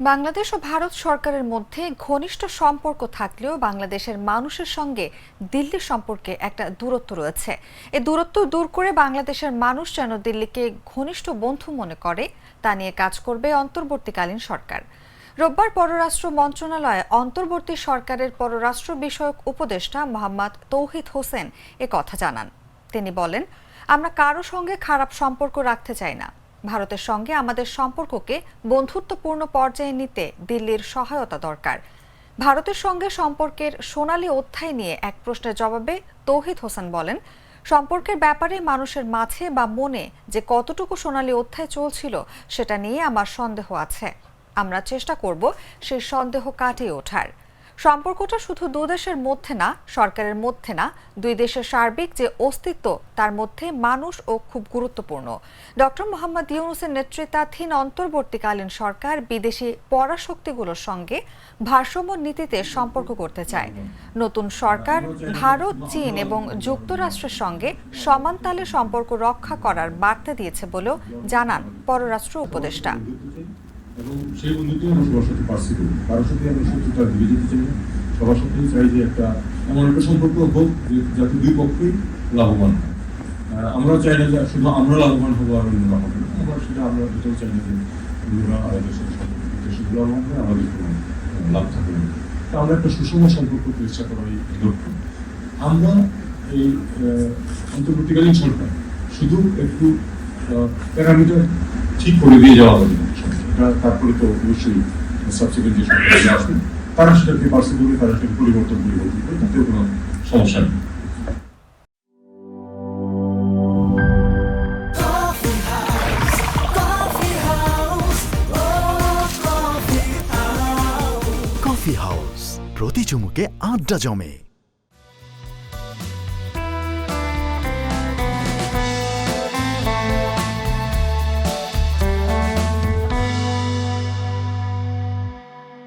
বাংলাদেশ ও ভারত সরকারের মধ্যে ঘনিষ্ঠ সম্পর্ক থাকলেও বাংলাদেশের মানুষের সঙ্গে দিল্লির সম্পর্কে একটা দূরত্ব রয়েছে। এই দূরত্ব দূর করে বাংলাদেশের মানুষ যেন দিল্লিকে ঘনিষ্ঠ বন্ধু মনে করে, তা নিয়ে কাজ করবে অন্তর্বর্তীকালীন সরকার। রোববার পররাষ্ট্র মন্ত্রণালয়ে অন্তর্বর্তী সরকারের পররাষ্ট্র বিষয়ক উপদেষ্টা মোহাম্মদ তৌহিদ হোসেন এ কথা জানান। তিনি বলেন, আমরা কারও সঙ্গে খারাপ সম্পর্ক রাখতে চাই না। ভারতের সঙ্গে আমাদের সম্পর্ককে বন্ধুত্বপূর্ণ পর্যায়ে নিতে দিল্লির সহায়তা দরকার। ভারতের সঙ্গে সম্পর্কের সোনালী অধ্যায় নিয়ে এক প্রশ্নের জবাবে তৌহিদ হোসেন বলেন, সম্পর্কের ব্যাপারে মানুষের মাঝে বা মনে যে কতটুকু সোনালী অধ্যায় চলছিল সেটা নিয়ে আমার সন্দেহ আছে। আমরা চেষ্টা করব সেই সন্দেহ কাটিয়ে ওঠার। সম্পর্কটা শুধু দু দেশের মধ্যে না, সরকারের মধ্যে না, দুই দেশের সার্বিক যে অস্তিত্ব, তার মধ্যে মানুষ ও খুব গুরুত্বপূর্ণ। ডক্টর মোহাম্মদ ইউনুসের নেতৃত্বাধীন অন্তর্বর্তীকালীন সরকার বিদেশি পরাশক্তিগুলোর সঙ্গে ভারসাম্য নীতিতে সম্পর্ক করতে চায়। নতুন সরকার, ভারত, চীন এবং যুক্তরাষ্ট্রের সঙ্গে সমান তালে সম্পর্ক রক্ষা করার বার্তা দিয়েছে বলেও জানান পররাষ্ট্র উপদেষ্টা। এবং সেই বন্ধুত্বই আমরা সবার সাথে করি। কারোর সাথে আমরা শত্রুতা ভেবে যেতে চাই না। সবার সাথেই চাই যে একটা এমন একটা সম্পর্ক হোক যাতে দুই পক্ষই লাভবান হয়। আমরা চাই না যে শুধু আমরা লাভবান হব আর অন্যরা হবে না। আমরা সেটা আমরা এটাও চাই না যে অন্যরা আমাদের সাথে সম্পর্ক লাভবান হয় আমাদের কোনো লাভ থাকবে না। তা আমরা একটা সুষম সম্পর্ক চেষ্টা করার লক্ষ্য আমরা এই অন্তর্বর্তীকালীন সরকার শুধু একটু প্যারামিটার ঠিক করে দিয়ে যাওয়া হবে না। তারপরে তো অবশ্যই যে আসবে, তারা সেটাকে তারা সেটাকে পরিবর্তন পরিবর্তন কোনো সমস্যা নেই। প্রতি চুমুকে আড্ডা জমে